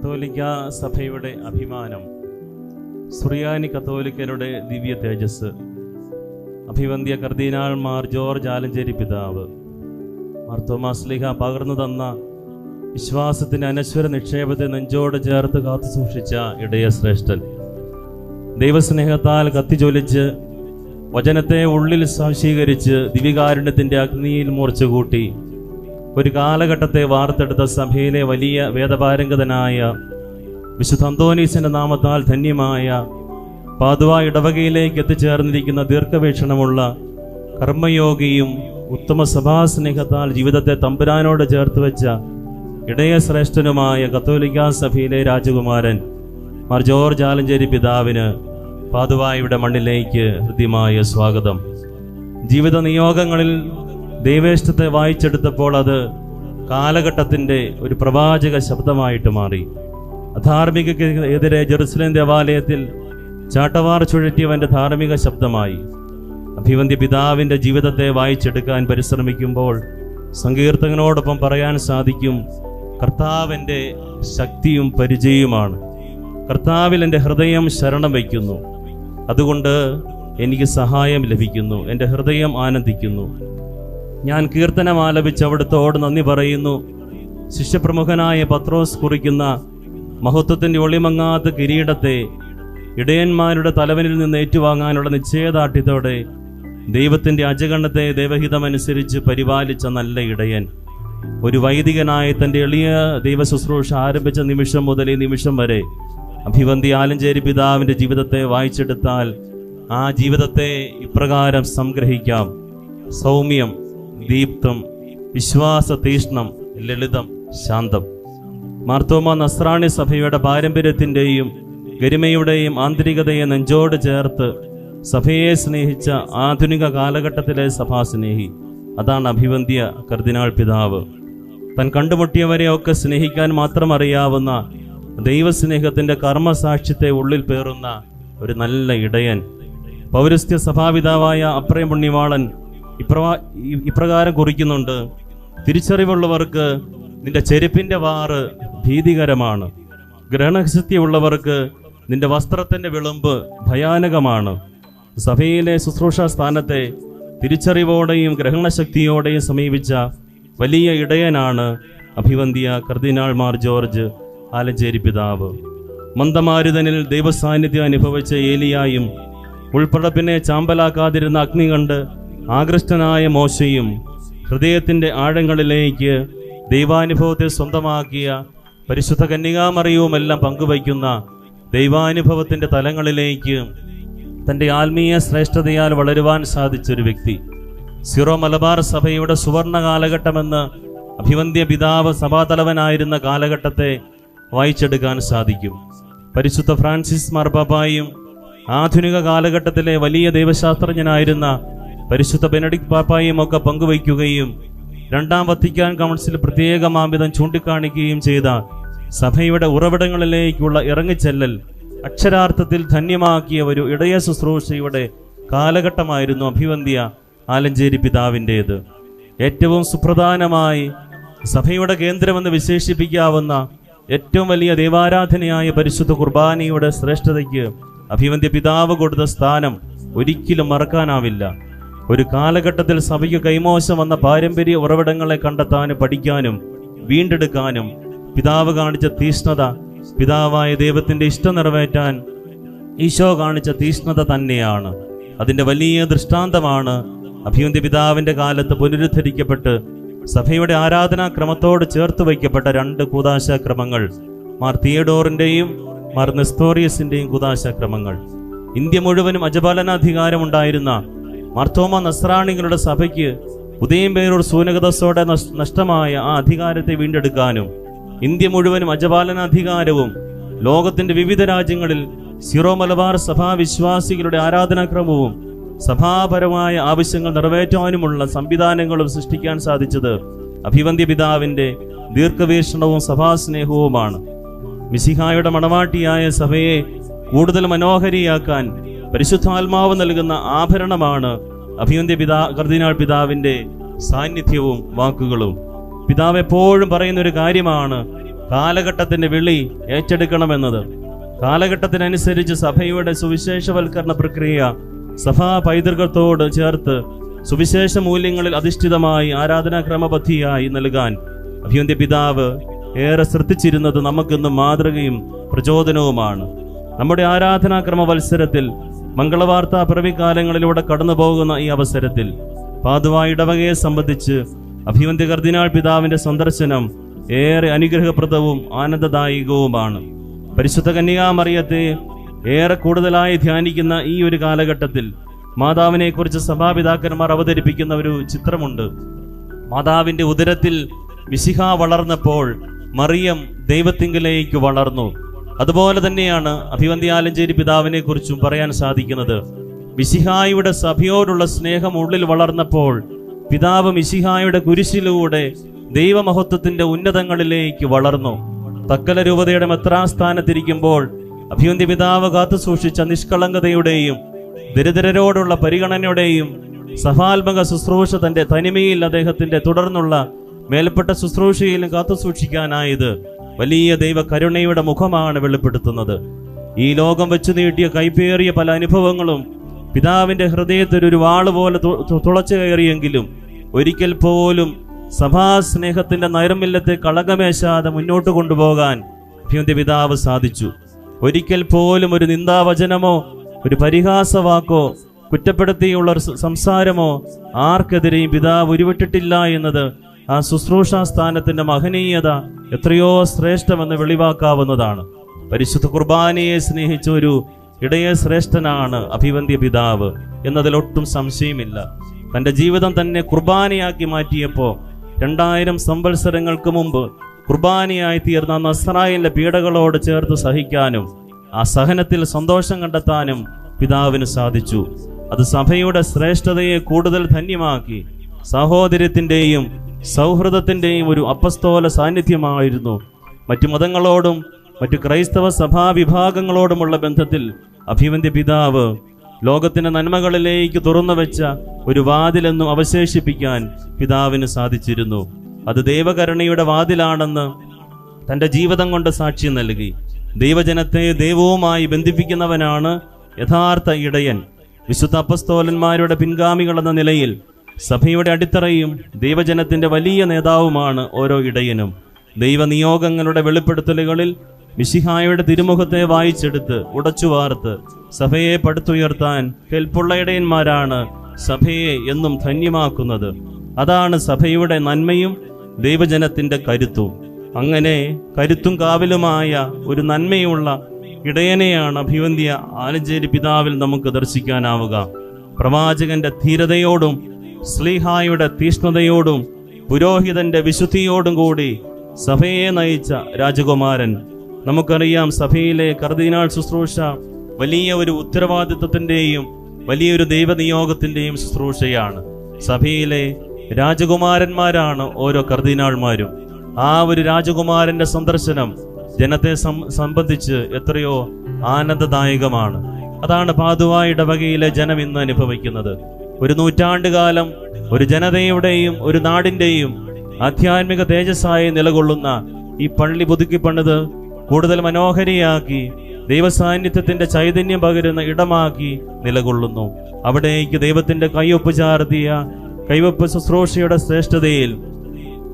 കത്തോലിക്ക സഭയുടെ അഭിമാനം സുറിയാനി കത്തോലിക്കരുടെ ദിവ്യ തേജസ് അഭിവന്ധ്യ കർദീനാൾ മാർ ജോർജ് ആലഞ്ചേരി പിതാവ് മാർ തോമാസ് ലിഹ പകർന്നു തന്ന വിശ്വാസത്തിന് അനശ്വര നിക്ഷേപത്തെ നെഞ്ചോട് ചേർത്ത് കാത്തു സൂക്ഷിച്ച ഇടയ ശ്രേഷ്ഠൻ. ദൈവസ്നേഹത്താൽ കത്തിജ്വലിച്ച് വചനത്തെ ഉള്ളിൽ സ്വാംശീകരിച്ച് ദിവ്യകാരുണ്യത്തിന്റെ അഗ്നിയിൽ മൂർച്ച കൂട്ടി ഒരു കാലഘട്ടത്തെ വാർത്തെടുത്ത സഭയിലെ വലിയ വേദപാരംഗതനായ വിശുദ്ധ അന്തോനീസിന്റെ നാമത്താൽ ധന്യമായ പാതുവ ഇടവകയിലേക്ക് എത്തിച്ചേർന്നിരിക്കുന്ന ദീർഘവീക്ഷണമുള്ള കർമ്മയോഗിയും ഉത്തമ സഭാസ്നേഹത്താൽ ജീവിതത്തെ തമ്പുരാനോട് ചേർത്ത് വെച്ച ഇടയ ശ്രേഷ്ഠനുമായ കത്തോലിക്ക സഭയിലെ രാജകുമാരൻ മാർ ജോർജ് ആലഞ്ചേരി പിതാവിന് പാതുവായുടെ മണ്ണിലേക്ക് ഹൃദ്യമായ സ്വാഗതം. ജീവിത നിയോഗങ്ങളിൽ ദൈവേഷ്ടത്തെ വായിച്ചെടുത്തപ്പോൾ അത് കാലഘട്ടത്തിന്റെ ഒരു പ്രവാചക ശബ്ദമായിട്ട് മാറി. അധാർമികക്കെതിരെ ജെറുസലേം ദേവാലയത്തിൽ ചാട്ടവാർ ചുഴറ്റിയവന്റെ ധാർമ്മിക ശബ്ദമായി. അഭിവന്ധ്യ പിതാവിന്റെ ജീവിതത്തെ വായിച്ചെടുക്കാൻ പരിശ്രമിക്കുമ്പോൾ സങ്കീർത്തകനോടൊപ്പം പറയാൻ സാധിക്കും കർത്താവിന്റെ ശക്തിയും പരിചയവുമാണ്. കർത്താവിൽ എന്റെ ഹൃദയം ശരണം വയ്ക്കുന്നു. അതുകൊണ്ട് എനിക്ക് സഹായം ലഭിക്കുന്നു. എന്റെ ഹൃദയം ആനന്ദിക്കുന്നു. ഞാൻ കീർത്തനം ആലപിച്ച് അവിടുത്തോട് നന്ദി പറയുന്നു. ശിഷ്യപ്രമുഖനായ പത്രോസ് കുറിക്കുന്ന മഹത്വത്തിന്റെ ഒളിമങ്ങാത്ത കിരീടത്തെ ഇടയന്മാരുടെ തലവനിൽ നിന്ന് ഏറ്റുവാങ്ങാനുള്ള നിശ്ചയദാർഢ്യത്തോടെ ദൈവത്തിന്റെ അജഗണത്തെ ദൈവഹിതമനുസരിച്ച് പരിപാലിച്ച നല്ല ഇടയൻ. ഒരു വൈദികനായ തന്റെ എളിയ ദൈവ ശുശ്രൂഷ ആരംഭിച്ച നിമിഷം മുതൽ ഈ നിമിഷം വരെ അഭിവന്തി ആലഞ്ചേരി പിതാവിന്റെ ജീവിതത്തെ വായിച്ചെടുത്താൽ ആ ജീവിതത്തെ ഇപ്രകാരം സംഗ്രഹിക്കാം. സൗമ്യം ദീപ്തം വിശ്വാസ തീഷ്ണം ലളിതം ശാന്തം. മാർത്തോമ നസ്രാണി സഭയുടെ പാരമ്പര്യത്തിന്റെയും ഗരിമയുടെയും ആന്തരികതയെ നെഞ്ചോട് ചേർത്ത് സഭയെ സ്നേഹിച്ച ആധുനിക കാലഘട്ടത്തിലെ സഭാസ്നേഹി. അതാണ് അഭിവന്ധ്യ കർദിനാൾ പിതാവ്. താൻ കണ്ടുമുട്ടിയവരെയൊക്കെ സ്നേഹിക്കാൻ മാത്രം അറിയാവുന്ന ദൈവസ്നേഹത്തിന്റെ കർമ്മസാക്ഷ്യത്തെ ഉള്ളിൽ പേറുന്ന ഒരു നല്ല ഇടയൻ. പൗരസ്ത്യ സഭാപിതാവായ അപ്രയ പുണ്യവാളൻ ഇപ്രവാ ഇപ്രകാരം കുറിക്കുന്നുണ്ട്. തിരിച്ചറിവുള്ളവർക്ക് നിന്റെ ചെരുപ്പിന്റെ വാറ് ഭീതികരമാണ്. ഗ്രഹണശക്തിയുള്ളവർക്ക് നിന്റെ വസ്ത്രത്തിന്റെ വിളമ്പ് ഭയാനകമാണ്. സഭയിലെ ശുശ്രൂഷ സ്ഥാനത്തെ തിരിച്ചറിവോടെയും ഗ്രഹണശക്തിയോടെയും സമീപിച്ച വലിയ ഇടയനാണ് അഭിവന്ധ്യ കർദിനാൾ മാർ ജോർജ് ആലഞ്ചേരി പിതാവ്. മന്ദമാരുതനിൽ ദൈവസാന്നിധ്യം അനുഭവിച്ച ഏലിയായും ഉൾപ്പടപ്പിനെ ചാമ്പലാക്കാതിരുന്ന അഗ്നി കണ്ട് ആകൃഷ്ടനായ മോശയും ഹൃദയത്തിന്റെ ആഴങ്ങളിലേക്ക് ദൈവാനുഭവത്തെ സ്വന്തമാക്കിയ പരിശുദ്ധ കന്യകാമറിയവുമെല്ലാം പങ്കുവയ്ക്കുന്ന ദൈവാനുഭവത്തിന്റെ തലങ്ങളിലേക്ക് തന്റെ ആത്മീയ ശ്രേഷ്ഠതയാൽ വളരുവാൻ സാധിച്ചൊരു വ്യക്തി. സിറോ മലബാർ സഭയുടെ സുവർണ കാലഘട്ടമെന്ന് അഭിവന്ധ്യ പിതാവ് സഭാതലവനായിരുന്ന കാലഘട്ടത്തെ വായിച്ചെടുക്കാൻ സാധിക്കും. പരിശുദ്ധ ഫ്രാൻസിസ് മാർബാബായും ആധുനിക കാലഘട്ടത്തിലെ വലിയ ദൈവശാസ്ത്രജ്ഞനായിരുന്ന പരിശുദ്ധ ബെനഡിക് പാപ്പായും ഒക്കെ പങ്കുവയ്ക്കുകയും രണ്ടാം വത്തിക്കാൻ കൗൺസിൽ പ്രത്യേകമാംവിധം ചൂണ്ടിക്കാണിക്കുകയും ചെയ്ത സഭയുടെ ഉറവിടങ്ങളിലേക്കുള്ള ഇറങ്ങിച്ചെല്ലൽ അക്ഷരാർത്ഥത്തിൽ ധന്യമാക്കിയ ഒരു ഇടയ ശുശ്രൂഷയുടെ കാലഘട്ടമായിരുന്നു അഭിവന്ധ്യ ആലഞ്ചേരി പിതാവിന്റേത്. ഏറ്റവും സുപ്രധാനമായി സഭയുടെ കേന്ദ്രമെന്ന് വിശേഷിപ്പിക്കാവുന്ന ഏറ്റവും വലിയ ദൈവാരാധനയായ പരിശുദ്ധ കുർബാനയുടെ ശ്രേഷ്ഠതയ്ക്ക് അഭിവന്ധ്യ പിതാവ് കൊടുത്ത സ്ഥാനം ഒരിക്കലും മറക്കാനാവില്ല. ഒരു കാലഘട്ടത്തിൽ സഭയ്ക്ക് കൈമോശം വന്ന പാരമ്പര്യ ഉറവിടങ്ങളെ കണ്ടെത്താനും പഠിക്കാനും വീണ്ടെടുക്കാനും പിതാവ് കാണിച്ച തീഷ്ണത പിതാവായ ദൈവത്തിന്റെ ഇഷ്ടം നിറവേറ്റാൻ ഈശോ കാണിച്ച തീഷ്ണത തന്നെയാണ്. അതിന്റെ വലിയ ദൃഷ്ടാന്തമാണ് അഭിയുന്തി പിതാവിന്റെ കാലത്ത് പുനരുദ്ധരിക്കപ്പെട്ട് സഭയുടെ ആരാധനാക്രമത്തോട് ചേർത്ത് വയ്ക്കപ്പെട്ട രണ്ട് കൂതാശാക്രമങ്ങൾ മാർ തിയഡോറിന്റെയും മാർ നെസ്തോറിയസിന്റെയും കൂതാശാക്രമങ്ങൾ. ഇന്ത്യ മുഴുവനും അജപാലനാധികാരമുണ്ടായിരുന്ന മാർത്തോമ നസ്രാണികളുടെ സഭയ്ക്ക് ഉദയം പേരോട് സൂനകദസോടെ നഷ്ടമായ ആ അധികാരത്തെ വീണ്ടെടുക്കാനും ഇന്ത്യ മുഴുവനും അജപാലന അധികാരവും ലോകത്തിന്റെ വിവിധ രാജ്യങ്ങളിൽ സിറോ മലബാർ സഭാ വിശ്വാസികളുടെ ആരാധനാക്രമവും സഭാപരമായ ആവശ്യങ്ങൾ നിറവേറ്റാനുമുള്ള സംവിധാനങ്ങളും സൃഷ്ടിക്കാൻ സാധിച്ചത് അഭിവന്ധ്യ പിതാവിന്റെ ദീർഘവീക്ഷണവും സഭാസ്നേഹവുമാണ്. മിസിഹായുടെ മണവാട്ടിയായ സഭയെ കൂടുതൽ മനോഹരിയാക്കാൻ പരിശുദ്ധാത്മാവ് നൽകുന്ന ആഭരണമാണ് അഭിയന്ത്യ പിതാ കർദിനാൾ പിതാവിന്റെ സാന്നിധ്യവും വാക്കുകളും. പിതാവ് എപ്പോഴും പറയുന്ന ഒരു കാര്യമാണ് കാലഘട്ടത്തിന്റെ വിളി ഏറ്റെടുക്കണമെന്നത്. കാലഘട്ടത്തിനനുസരിച്ച് സഭയുടെ സുവിശേഷവൽക്കരണ പ്രക്രിയ സഭാ പൈതൃകത്തോട് ചേർത്ത് സുവിശേഷ മൂല്യങ്ങളിൽ അധിഷ്ഠിതമായി ആരാധനാ ക്രമപദ്ധിയായി നൽകാൻ അഭിയന്ത്യ പിതാവ് ഏറെ ശ്രദ്ധിച്ചിരുന്നത് നമുക്കിന്ന് മാതൃകയും പ്രചോദനവുമാണ്. നമ്മുടെ ആരാധനാക്രമ വത്സരത്തിൽ മംഗളവാർത്താ പിറവിക്കാലങ്ങളിലൂടെ കടന്നു പോകുന്ന ഈ അവസരത്തിൽ പാതുവ ഇടവകയെ സംബന്ധിച്ച് അഭിവന്ധ്യ കർദിനാൾ പിതാവിന്റെ സന്ദർശനം ഏറെ അനുഗ്രഹപ്രദവും ആനന്ദദായകവുമാണ്. പരിശുദ്ധ കന്യകാമറിയത്തെ ഏറെ കൂടുതലായി ധ്യാനിക്കുന്ന ഈ ഒരു കാലഘട്ടത്തിൽ മാതാവിനെ കുറിച്ച് സഭാപിതാക്കന്മാർ അവതരിപ്പിക്കുന്ന ഒരു ചിത്രമുണ്ട്. മാതാവിന്റെ ഉദരത്തിൽ വിശിഹ വളർന്നപ്പോൾ മറിയം ദൈവത്തിങ്കിലേക്ക് വളർന്നു. അതുപോലെ തന്നെയാണ് അഭിവന്തി ആലഞ്ചേരി പിതാവിനെ കുറിച്ചും പറയാൻ സാധിക്കുന്നത്. മിശിഹായുടെ സഭയോടുള്ള സ്നേഹം ഉള്ളിൽ വളർന്നപ്പോൾ പിതാവ് മിശിഹായുടെ കുരിശിലൂടെ ദൈവമഹത്വത്തിന്റെ ഉന്നതങ്ങളിലേക്ക് വളർന്നു. തക്കല രൂപതയുടെ മെത്രാസ്ഥാനത്തിരിക്കുമ്പോൾ അഭിവന്തി പിതാവ് കാത്തു സൂക്ഷിച്ച നിഷ്കളങ്കതയുടെയും ദരിദ്രരോടുള്ള പരിഗണനയുടെയും സഭാത്മക ശുശ്രൂഷ തന്റെ തനിമയിൽ അദ്ദേഹത്തിന്റെ തുടർന്നുള്ള മേൽപ്പെട്ട ശുശ്രൂഷയിലും കാത്തു സൂക്ഷിക്കാനായത് വലിയ ദൈവ കരുണയുടെ മുഖമാണ് വെളിപ്പെടുത്തുന്നത്. ഈ ലോകം വെച്ചു നീട്ടിയ കൈപ്പേറിയ പല അനുഭവങ്ങളും പിതാവിന്റെ ഹൃദയത്തിൽ ഒരു വാൾ പോലെ തുളച്ചു കയറിയെങ്കിലും ഒരിക്കൽ പോലും സഭാസ്നേഹത്തിന്റെ നൈർമല്യത്തെ കളകമേശാതെ മുന്നോട്ട് കൊണ്ടുപോകാൻ അഭ്യന്ത്യ പിതാവ് സാധിച്ചു. ഒരിക്കൽ പോലും ഒരു നിന്ദാവചനമോ ഒരു പരിഹാസവാക്കോ കുറ്റപ്പെടുത്തിയുള്ള ഒരു സംസാരമോ ആർക്കെതിരെയും പിതാവ് ഉരുവിട്ടിട്ടില്ല എന്നത് ആ ശുശ്രൂഷാ സ്ഥാനത്തിന്റെ മഹനീയത എത്രയോ ശ്രേഷ്ഠമെന്ന് വെളിവാക്കാവുന്നതാണ്. പരിശുദ്ധ കുർബാനയെ സ്നേഹിച്ച ഒരു ഇടയ ശ്രേഷ്ഠനാണ് അഭിവന്ധ്യ പിതാവ് എന്നതിലൊട്ടും സംശയമില്ല. തന്റെ ജീവിതം തന്നെ കുർബാനയാക്കി മാറ്റിയപ്പോ രണ്ടായിരം സംവത്സരങ്ങൾക്ക് മുമ്പ് കുർബാനയായി തീർന്ന നസ്രായിലെ പീഡകളോട് ചേർത്ത് സഹിക്കാനും ആ സഹനത്തിൽ സന്തോഷം കണ്ടെത്താനും പിതാവിന് സാധിച്ചു. അത് സഭയുടെ ശ്രേഷ്ഠതയെ കൂടുതൽ ധന്യമാക്കി സഹോദര്യത്തിന്റെയും സൗഹൃദത്തിന്റെയും ഒരു അപ്പസ്തോല സാന്നിധ്യമായിരുന്നു. മറ്റു മതങ്ങളോടും മറ്റു ക്രൈസ്തവ സഭാ വിഭാഗങ്ങളോടുമുള്ള ബന്ധത്തിൽ അഭിവന്ധ്യ പിതാവ് ലോകത്തിന്റെ നന്മകളിലേക്ക് തുറന്നു വെച്ച ഒരു വാതിലെന്നും അവശേഷിപ്പിക്കാൻ പിതാവിന് സാധിച്ചിരുന്നു. അത് ദൈവകരുണയുടെ വാതിലാണെന്ന് തന്റെ ജീവിതം കൊണ്ട് സാക്ഷ്യം നൽകി. ദൈവജനത്തെ ദൈവവുമായി ബന്ധിപ്പിക്കുന്നവനാണ് യഥാർത്ഥ ഇടയൻ. വിശുദ്ധ അപ്പസ്തോലന്മാരുടെ പിൻഗാമികളെന്ന നിലയിൽ സഭയുടെ അടിത്തറയും ദൈവജനത്തിന്റെ വലിയ നേതാവുമാണ് ഓരോ ഇടയനും. ദൈവനിയോഗങ്ങളുടെ വെളിപ്പെടുത്തലുകളിൽ മിശിഹായുടെ തിരുമുഖത്തെ വായിച്ചെടുത്ത് ഉടച്ചുവാർത്ത് സഭയെ പടുത്തുയർത്താൻ കെൽപ്പുള്ള ഇടയന്മാരാണ് സഭയെ എന്നും ധന്യമാക്കുന്നത്. അതാണ് സഭയുടെ നന്മയും ദൈവജനത്തിന്റെ കരുത്തും. അങ്ങനെ കരുത്തും കാവലുമായ ഒരു നന്മയുള്ള ഇടയനെയാണ് അഭിവന്ധ്യ ആലഞ്ചേരി പിതാവിൽ നമുക്ക് ദർശിക്കാനാവുക. പ്രവാചകന്റെ ധീരതയോടും സ്ലീഹായുടെ തീഷ്ണതയോടും പുരോഹിതന്റെ വിശുദ്ധിയോടും കൂടി സഭയെ നയിച്ച രാജകുമാരൻ. നമുക്കറിയാം സഭയിലെ കർദിനാൾ ശുശ്രൂഷ വലിയ ഒരു ഉത്തരവാദിത്വത്തിന്റെയും വലിയൊരു ദൈവനിയോഗത്തിന്റെയും ശുശ്രൂഷയാണ്. സഭയിലെ രാജകുമാരന്മാരാണ് ഓരോ കർദിനാൾമാരും. ആ ഒരു രാജകുമാരന്റെ സന്ദർശനം ജനത്തെ സംബന്ധിച്ച് എത്രയോ ആനന്ദദായകമാണ്. അതാണ് പാതുവായ ഇടവകയിലെ ജനം ഇന്ന് അനുഭവിക്കുന്നത്. ഒരു നൂറ്റാണ്ടുകാലം ഒരു ജനതയുടെയും ഒരു നാടിന്റെയും ആധ്യാത്മിക തേജസ്സായി നിലകൊള്ളുന്ന ഈ പള്ളി പുതുക്കി പണിത് കൂടുതൽ മനോഹരിയാക്കി ദൈവസാന്നിധ്യത്തിന്റെ ചൈതന്യം പകരുന്ന ഇടമാക്കി നിലകൊള്ളുന്നു. അവിടേക്ക് ദൈവത്തിന്റെ കൈയൊപ്പ് ചാർത്തിയ കൈവപ്പ് ശുശ്രൂഷയുടെ ശ്രേഷ്ഠതയിൽ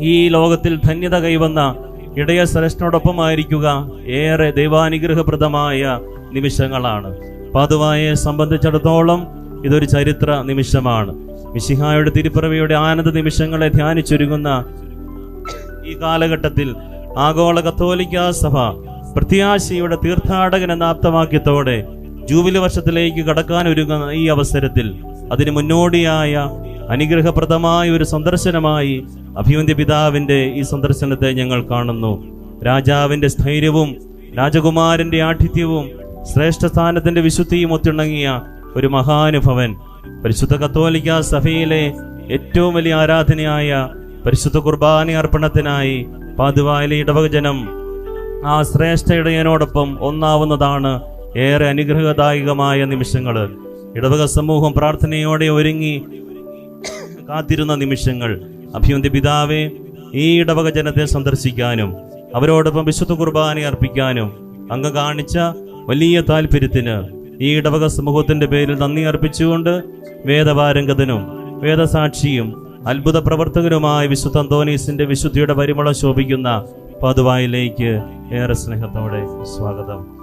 ഈ ലോകത്തിൽ ധന്യത കൈവന്ന ഇടയ ശ്രേഷ്ഠനോടൊപ്പമായിരിക്കുക ഏറെ ദൈവാനുഗ്രഹപ്രദമായ നിമിഷങ്ങളാണ്. പാതുവായെ സംബന്ധിച്ചിടത്തോളം ഇതൊരു ചരിത്ര നിമിഷമാണ്. മിശിഹായുടെ തിരുപ്പിറവിയുടെ ആനന്ദ നിമിഷങ്ങളെ ധ്യാനിച്ചൊരുങ്ങുന്ന ഈ കാലഘട്ടത്തിൽ ആഗോള കത്തോലിക്ക സഭ പ്രത്യാശയുടെ തീർത്ഥാടകൻ എന്ന ആപ്തവാക്യത്തോടെ ജൂബിലി വർഷത്തിലേക്ക് കടക്കാൻ ഒരുങ്ങുന്ന ഈ അവസരത്തിൽ അതിന് മുന്നോടിയായ അനുഗ്രഹപ്രദമായ ഒരു സന്ദർശനമായി അഭിവന്ധ്യ പിതാവിന്റെ ഈ സന്ദർശനത്തെ ഞങ്ങൾ കാണുന്നു. രാജാവിന്റെ സ്ഥൈര്യവും രാജകുമാരന്റെ ആഠിത്യവും ശ്രേഷ്ഠ സ്ഥാനത്തിന്റെ വിശുദ്ധിയും ഒത്തിണങ്ങിയ ഒരു മഹാനുഭവൻ. പരിശുദ്ധ കത്തോലിക്ക സഭയിലെ ഏറ്റവും വലിയ ആരാധനയായ പരിശുദ്ധ കുർബാന അർപ്പണത്തിനായി പാതുവായിലെ ഇടവകജനം ആ ശ്രേഷ്ഠ ഇടയനോടൊപ്പം ഒന്നാവുന്നതാണ് ഏറെ അനുഗ്രഹദായകമായ നിമിഷങ്ങൾ ഇടവക സമൂഹം പ്രാർത്ഥനയോടെ ഒരുങ്ങി കാത്തിരുന്ന നിമിഷങ്ങൾ. അഭിമന്തി പിതാവെ ഈ ഇടവക ജനത്തെ സന്ദർശിക്കാനും അവരോടൊപ്പം വിശുദ്ധ കുർബാന അർപ്പിക്കാനും അങ്ങ് കാണിച്ച വലിയ താല്പര്യത്തിന് ഈ ഇടവക സമൂഹത്തിന്റെ പേരിൽ നന്ദി അർപ്പിച്ചുകൊണ്ട് വേദപാരംഗതനും വേദസാക്ഷിയും അത്ഭുത പ്രവർത്തകനുമായ വിശുദ്ധ അന്തോനീസിന്റെ വിശുദ്ധിയുടെ പരിമളം ശോഭിക്കുന്ന പതുവായിലേക്ക് ഏറെ സ്നേഹത്തോടെ സ്വാഗതം.